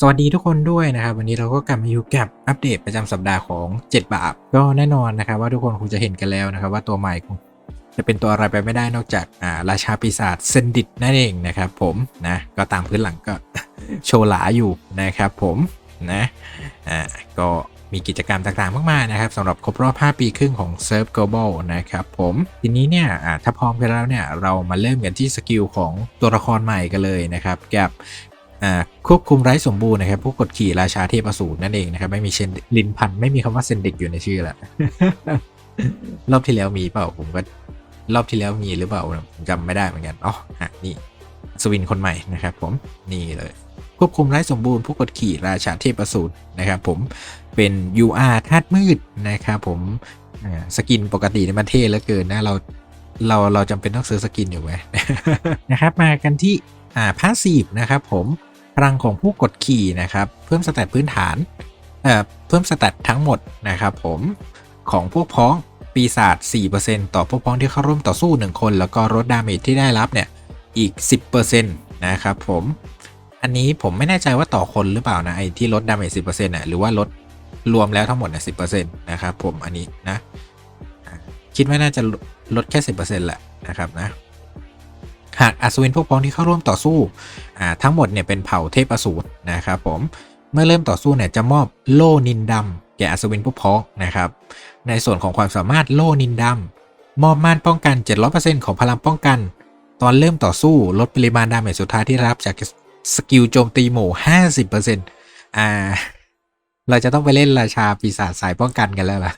สวัสดีทุกคนด้วยนะครับ วันนี้เราก็กลับมาอยู่กับอัปเดตประจำสัปดาห์ของ 7 บาปก็แน่นอนนะครับว่าทุกคนคงจะเห็นกันแล้วนะครับ ว่าตัวใหม่คงจะเป็นตัวอะไรไปไม่ได้นอกจากอ่าราชาปีศาจเซนดิตนั่นเองนะครับผมนะก็ตามพื้นหลังก็โชว์หลาอยู่นะครับผมนะอ่าก็มีกิจกรรมต่างๆ มากมายนะครับสำหรับครบรอบ 5 ปีครึ่งของ s e r v Global นะครับผมทีนี้เนี่ยถ้าพร้อมกันแล้วเนี่ยเรามาเริ่มกันที่สกิลของตัวละครใหม่กันเลยนะครับ กับ ควบคุมไร้สมบูรณ์นะครับผู้กดขี่ราชาเทพอสูรนั่นเองนะครับไม่มีเชนลินพันธ์ไม่มีคำว่าเซนดิกอยู่ในชื่อละรอบที่แล้วมีเปล่าผมก็รอบที่แล้วมีหรือเปล่าผมจำไม่ได้เหมือนกันอ๋อฮะนี่สวินคนใหม่นะครับ ผมนี่เลย ควบคุมไร้สมบูรณ์ผู้กดขี่ราชาเทพอสูรนะครับผมเป็น UR ธาตุมืดนะครับผมสกินปกติในมันเท่เหลือเกินนะเราเราเราจำเป็นต้องซื้อสกินอยู่ไหมนะครับมากันที่อ่าพาสซีฟนะครับผม พลังของผู้กดขี่นะครับ เพิ่มสแตทพื้นฐานเอ่อเพิ่มสแตททั้งหมดนะครับผมของพวกพ้องปีศาจ4%ต่อพวกพ้องที่เข้าร่วมต่อสู้ 1 คน แล้วก็ลดดาเมจที่ได้รับเนี่ยอีก 10%นะครับผมอันนี้ผมไม่แน่ใจว่าต่อคนหรือเปล่านะไอ้ที่ลดดาเมจสิบเปอร์เซ็นต์น่ะหรือว่าลดรวมแล้วทั้งหมดนี่ยสิบเปอร์เซ็นต์นะครับผมอันนี้นะ คิดว่าน่าจะลดแค่สิบเปอร์เซ็นต์แหละนะครับนะ หากอัศวินพวกพ้องที่เข้าร่วมต่อสู้ทั้งหมดเนี่ยเป็นเผ่าเทพอสูรนะครับผมเมื่อเริ่มต่อสู้เนี่ยจะมอบโล่นินดำแก่อัศวินพวกพ้องนะครับ ในส่วนของความสามารถโล่นินดำมอบม่านป้องกัน 700%ของพลังป้องกัน ตอนเริ่มต่อสู้ลดปริมาณดาเมจสุดท้ายที่รับจากสกิลโจมตีหมู่ห้าสิบเปอร์เซ็นต์อ่า เราจะต้องไปเล่นราชาปีศาจสายป้องกันกันแล้วล่ะ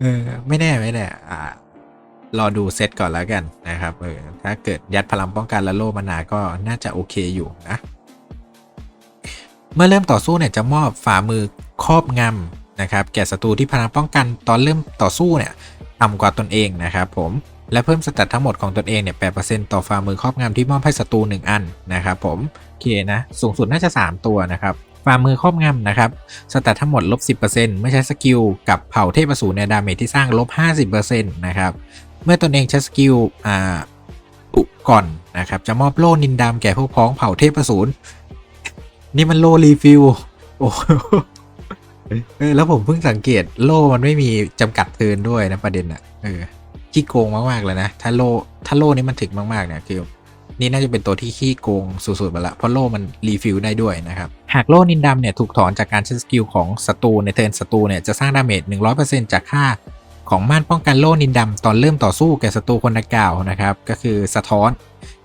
เออ ไม่แน่ไม่แน่ อ่า รอดูเซตก่อนแล้วกันนะครับเออถ้าเกิดยัดพลังป้องกันและโล่มานาก็น่าจะโอเคอยู่นะ เมื่อเริ่มต่อสู้เนี่ยจะมอบฝ่ามือครอบงำนะครับแก่ศัตรูที่พลังป้องกันตอนเริ่มต่อสู้เนี่ยต่ำกว่าตนเองนะครับผมและเพิ่มสแตททั้งหมดของตนเองเนี่ย8%ต่อฝ่ามือครอบงำที่มอบให้ศัตรู1 อันนะครับผมโอเคนะสูงสุดน่าจะ 3 ตัวนะครับฝ่ามือครอบงำนะครับ สแตททั้งหมดลบ 10%ไม่ใช้สกิล กับเผ่าเทพสูรในดาเมจที่สร้างลบ 50%นะครับ เมื่อตนเองใช้สกิลอ่าอุก่อนนะครับ จะมอบโล่นินดำแก่พวกพ้องเผ่าเทพอสูรนี่มันโล่รีฟิลโอ้เออแล้วผมเพิ่งสังเกตโล่มันไม่มีจำกัดเทินด้วยนะประเด็นอะเออขี้โกงมากๆเลยนะ ถ้าโล่ถ้าโล่นี้มันถึงมากๆเนี่ยคือนี่น่าจะเป็นตัวที่ขี้โกงสุดๆไปละเพราะโล่มันรีฟิลได้ด้วยนะครับ หากโล่นินดำเนี่ยถูกถอนจากการใช้สกิลของศัตรูในเทินศัตรูเนี่ยจะสร้างดาเมจ100%จากค่า ของม่านป้องกันโลนินดำตอนเริ่มต่อสู้แก่ศัตรูคนดังกล่าวนะครับ ก็คือสะท้อน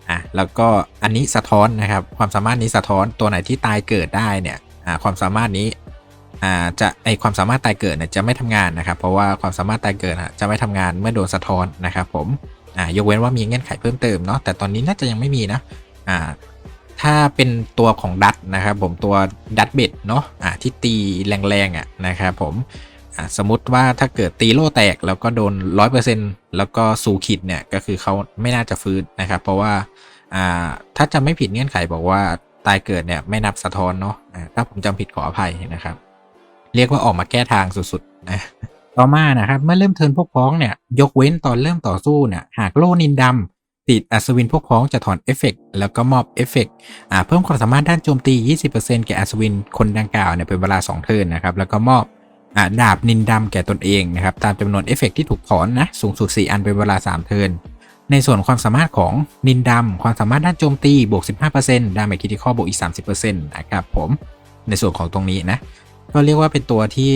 อะแล้วก็อันนี้สะท้อนนะครับ ความสามารถนี้สะท้อนตัวไหนที่ตายเกิดได้เนี่ยอ่าความสามารถนี้อ่าจะไอความสามารถตายเกิดเนี่ยจะไม่ทำงานนะครับ เพราะว่าความสามารถตายเกิดอะจะไม่ทำงานเมื่อโดนสะท้อนนะครับ ผมอ่ายกเว้นว่ามีเงื่อนไขเพิ่มเติมเนาะแต่ตอนนี้น่าจะยังไม่มีนะอ่าถ้าเป็นตัวของดัตนะครับผมตัวดัตเบ็ดเนาะอ่าที่ตีแรงๆอะนะครับผม สมมติว่าถ้าเกิดตีโล่แตกแล้วก็โดน 100%แล้วก็สูขิดเนี่ยก็คือเขาไม่น่าจะฟื้นนะครับ เพราะว่าถ้าจำไม่ผิดเงื่อนไขบอกว่าตายเกิดเนี่ยไม่นับสะท้อนเนาะถ้าผมจำผิดขออภัยนะครับ เรียกว่าออกมาแก้ทางสุดๆนะต่อมานะครับเมื่อเริ่มเทินพวกพ้องเนี่ยยกเว้นตอนเริ่มต่อสู้เนี่ยหากโล่นินดำติดอัศวินพวกพ้องจะถอนเอฟเฟกต์แล้วก็มอบเอฟเฟกต์เพิ่มความสามารถด้านโจมตี 20%แก่อัศวินคนดังกล่าวเนี่ยเป็นเวลา 2 เทินนะครับแล้วก็มอบ ดาบนินดำแก่ตนเองนะครับตามจำนวนเอฟเฟกต์ที่ถูกถอนนะสูงสุด 4 อันเป็นเวลา 3 เทิร์นในส่วนความสามารถของนินดำความสามารถด้านโจมตีบวก 15%ดาเมจคิติคอลบวกอีก 30%นะครับผมในส่วนของตรงนี้นะก็เรียกว่าเป็นตัวที่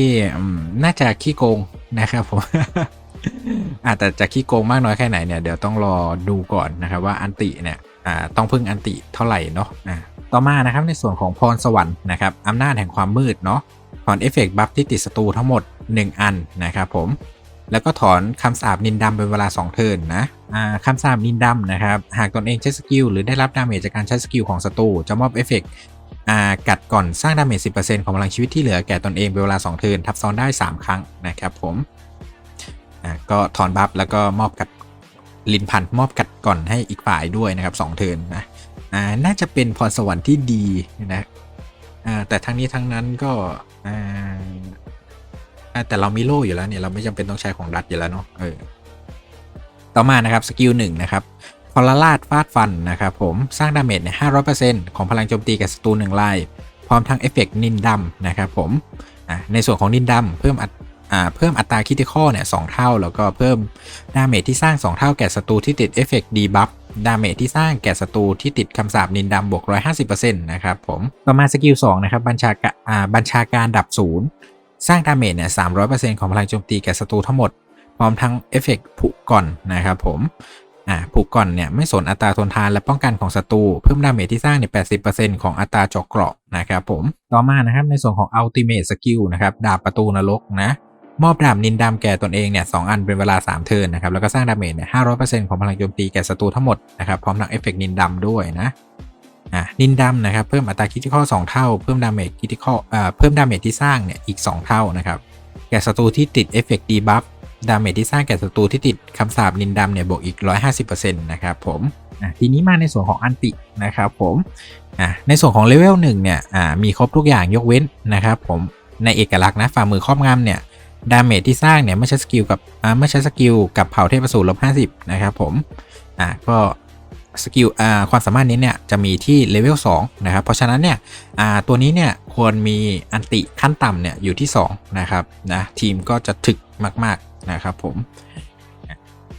น่าจะขี้โกงนะครับผมอาจจะจะขี้โกงมากน้อยแค่ไหนเนี่ยเดี๋ยวต้องรอดูก่อนนะครับว่าอันติเนี่ยต้องพึ่งอันติเท่าไหร่เนาะต่อมานะครับในส่วนของพรสวรรค์นะครับอำนาจแห่งความมืดเนาะ ถอนเอฟเฟกต์บัฟที่ติดศัตรูทั้งหมด 1 อันนะครับผม แล้วก็ถอนคำสาปนินดำเป็นเวลา 2 เทิร์นนะคำสาปนินดำนะครับ หากตนเองใช้สกิลหรือได้รับดาเมจจากการใช้สกิลของศัตรูจะมอบเอฟเฟกต์กัดก่อนสร้างดาเมจ 10%ของพลังชีวิตที่เหลือแก่ตนเองเป็นเวลา 2 เทิร์นทับซ้อนได้ 3 ครั้งนะครับผมก็ถอนบัฟแล้วก็มอบกัดลินพันมอบกัดก่อนให้อีกฝ่ายด้วยนะครับ2เทิร์นนะน่าจะเป็นพรสวรรค์ที่ดีนะ แต่ทั้งนี้ทั้งนั้นก็แต่เรามีโล่อยู่แล้วเนี่ยเราไม่จำเป็นต้องใช้ของรัดอยู่แล้วเนาะเออต่อมานะครับสกิลหนึ่งนะครับทรราชฟาดฟันนะครับผมสร้างดาเมจเนี่ย500%ของพลังโจมตีกับศัตรูหนึ่งลายพร้อมทั้งเอฟเฟกต์นินดำนะครับผมในส่วนของนินดำเพิ่มอัตอ่าเพิ่มอัตราคิติคอเนี่ยสเท่า แล้วก็เพิ่มดาเมจที่สร้าง 2 เท่าแก่ศัตรูที่ติดเอฟเฟกต์ดีบัฟ ดาเมจที่สร้างแก่ศัตรูที่ติดคำสาปนินดำบวก 150%นะครับผมต่อมาสกิล2นะครับบัญชาการบัญชาการดับศูนย์สร้างดาเมจเนี่ย300%ของพลังโจมตีแก่ศัตรูทั้งหมด พร้อมทั้งเอฟเฟกต์ผุก่อนนะครับผมอ่าผุก่อนเนี่ยไม่สนอัตราทนทานและป้องกันของศัตรูเพิ่มดาเมจที่สร้างเนี่ย80%ของอัตราเจาะเกราะนะครับผมต่อมานะครับในส่วนของ Ultimate Skill นะครับดาบประตูนรกนะ มอบดาบนินดำแก่ตนเองเนี่ยสอันเป็นเวลา 3 เทิร์นนะครับแล้วก็สร้างดาเมจเนี่ยห้าร้อยเปอร์เซ็นต์ของพลังโจมตีแก่ศัตรูทั้งหมดนะครับพร้อมทั้งเอฟเฟกต์นินดำด้วยนะอะนินดำนะครับเพิ่มอัตราคิติคอล2เท่าเพิ่มดาเมจคิติคอลอ่าเพิ่มดาเมจที่สร้างเนี่ยอีก 2 เท่านะครับแก่ศัตรูที่ติดเอฟเฟกต์ดีบัฟดาเมจที่สร้างแก่ศัตรูที่ติดคำสาปนินดำเนี่ยบวกอีก 150%นะครับผมอะทีนี้มาในส่วนของอันตินะครับผมอะในส่วนของเลเวลหนึ่งเนี่ยอ่ามีครบทุกอย่างยกเว้นนะครับผมในเอกลักษณ์นะฝ่ามือครอบงำเนี่ย ดาเมจที่สร้างเนี่ยไม่ใช่สกิลกับอ่าไม่ใช่สกิลกับเผ่าเทพสูรลบ50นะครับผมอ่าก็สกิลอ่าความสามารถนี้เนี่ยจะมีที่เลเวล2นะครับเพราะฉะนั้นเนี่ยอ่าตัวนี้เนี่ยควรมีอันติขั้นต่ำเนี่ยอยู่ที่2นะครับนะทีมก็จะถึกมากๆนะครับผม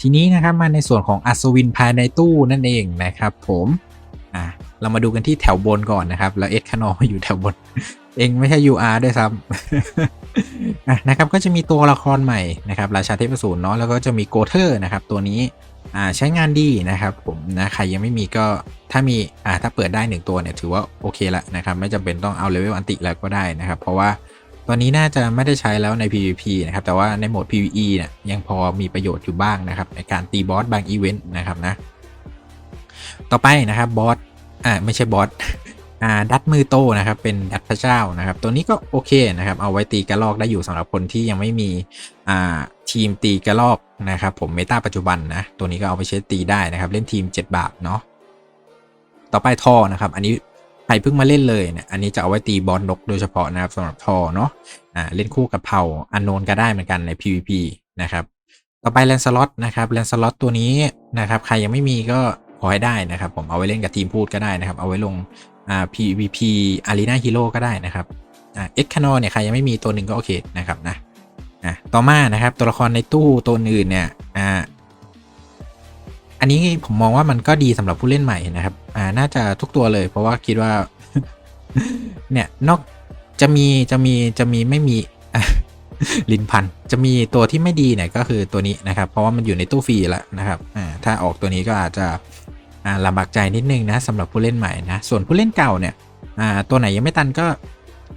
ทีนี้นะครับมาในส่วนของอัศวินภายในตู้นั่นเองนะครับผมอ่าเรามาดูกันที่แถวบนก่อนนะครับ แล้วเอ็ดคานอมาอยู่แถวบน เองไม่ใช่ UR ด้วยซ้ำ อะนะครับก็จะมีตัวละครใหม่นะครับราชาเทพสูรเนาะแล้วก็จะมีโกเทอร์นะครับตัวนี้อ่าใช้งานดีนะครับผมนะใครยังไม่มีก็ถ้ามีอ่าถ้าเปิดได้ 1 ตัวเนี่ยถือว่าโอเคละนะครับไม่จำเป็นต้องเอาเลเวลอันติแล้วก็ได้นะครับ เพราะว่าตอนนี้น่าจะไม่ได้ใช้แล้วใน PVP นะครับแต่ว่าในโหมด PVE เนี่ยยังพอมีประโยชน์อยู่บ้างนะครับในการตีบอสบางอีเวนต์นะครับนะต่อไปนะครับบอสอ่าไม่ใช่บอส ดัดมือโตนะครับ เป็นดัดพระเจ้านะครับ ตัวนี้ก็โอเคนะครับ เอาไว้ตีกระลอกได้อยู่สำหรับคนที่ยังไม่มีทีมตีกระลอกนะครับผมเมตาปัจจุบันนะตัวนี้ก็เอาไปใช้ตีได้นะครับ เล่นทีม 7 บาทเนาะต่อไปท่อนะครับ อันนี้ใครเพิ่งมาเล่นเลยเนี่ยอันนี้จะเอาไว้ตีบอลนกโดยเฉพาะนะครับสำหรับท่อเนาะอ่าเล่นคู่กับเผาอันโนนก็ได้เหมือนกันใน PVP นะครับต่อไปแลนสล็อตนะครับแลนสล็อตตัวนี้นะครับใครยังไม่มีก็ขอให้ได้นะครับ ผมเอาไว้เล่นกับทีมพูดก็ได้นะครับ เอาไว้ลง อ่า PVP Arena Hero ก็ได้นะครับอ่าเอ็กคานอเนี่ยใครยังไม่มีตัวหนึ่งก็โอเคนะครับนะอะต่อมานะครับตัวละครในตู้ตัวอื่นเนี่ยอ่าอันนี้ผมมองว่ามันก็ดีสำหรับผู้เล่นใหม่นะครับ อ่า น่าจะทุกตัวเลย เพราะว่าคิดว่า เนี่ย นอก จะมี จะมี จะมี ไม่มี ลินพัน จะมีตัวที่ไม่ดีเนี่ยก็คือตัวนี้นะครับ เพราะว่ามันอยู่ในตู้ฟรีแล้วนะครับ อ่า ถ้าออกตัวนี้ก็อาจจะ ลำบากใจนิดนึงนะสำหรับผู้เล่นใหม่นะ ส่วนผู้เล่นเก่าเนี่ยตัวไหนยังไม่ตันก็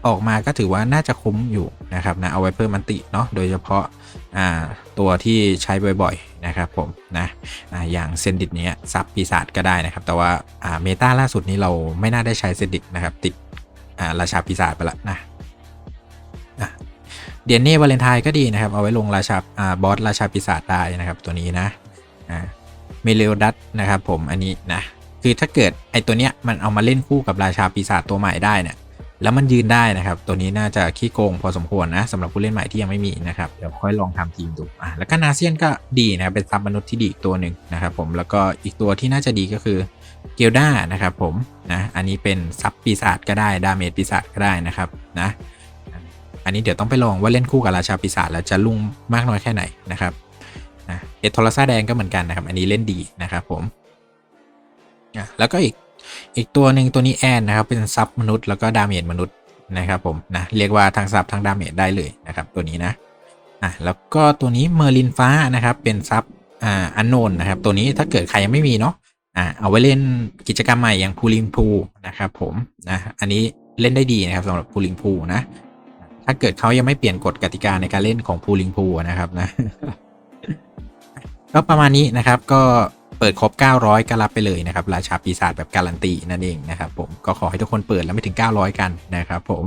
ออกมาก็ถือว่าน่าจะคุ้มอยู่นะครับนะเอาไว้เพิ่มมันติเนาะโดยเฉพาะาตัวที่ใช้บ่อยๆนะครับผมนะออย่างเซนดิตเนี้ยซับปีศาจก็ได้นะครับ แต่ว่าาเมตาล่าสุดนี้เราไม่น่าได้ใช้เซนดิตนะครับติดราชาปีศาจไปละนะเดียนเน่วาเลนไทน์ก็ดีนะครับ เอาไว้ลงราชาอาบอสราชาปีศาจได้นะครับตัวนี้นะ เมเลโอดัตนะครับผมอันนี้นะคือถ้าเกิดไอตัวเนี้ยมันเอามาเล่นคู่กับราชาปีศาจตัวใหม่ได้เนี่ยแล้วมันยืนได้นะครับ ตัวนี้น่าจะขี้โกงพอสมควรนะสำหรับผู้เล่นใหม่ที่ยังไม่มีนะครับ เดี๋ยวค่อยลองทำทีมดูอะแล้วก็นาเซียนก็ดีนะครับเป็นซับมนุษย์ที่ดีอีกตัวหนึ่งนะครับผมแล้วก็อีกตัวที่น่าจะดีก็คือเกลดานะครับผมนะอันนี้เป็นซับปีศาจก็ได้ดาเมจปีศาจก็ได้นะครับนะอันนี้เดี๋ยวต้องไปลองว่าเล่นคู่กับราชาปีศาจแล้วจะลุ่งมากน้อยแค่ไหนนะครับ นะเอทโทรซ่าแดงก็เหมือนกันนะครับ อันนี้เล่นดีนะครับผมอะแล้วก็อีกอีกตัวหนึ่งตัวนี้แอนนะครับเป็นซับมนุษย์แล้วก็ดาเมจมนุษย์นะครับผมนะเรียกว่าทั้งซับทั้งดาเมจได้เลยนะครับตัวนี้นะอะแล้วก็ตัวนี้เมอร์ลินฟ้านะครับเป็นซับอ่าอันโนนนะครับตัวนี้ถ้าเกิดใครยังไม่มีเนาะอ่าเอาไว้เล่นกิจกรรมใหม่อย่างพูลิงพูนะครับผมนะอันนี้เล่นได้ดีนะครับสำหรับพูลิงพูนะถ้าเกิดเขายังไม่เปลี่ยนกฎกติกาในการเล่นของพูลิงพูนะครับนะ ก็ประมาณนี้นะครับก็เปิดครบ 900 ก็รับไปเลยนะครับ ราชาปีศาจแบบการันตีนั่นเองนะครับผมก็ขอให้ทุกคนเปิดแล้วไม่ถึง 900 กันนะครับผม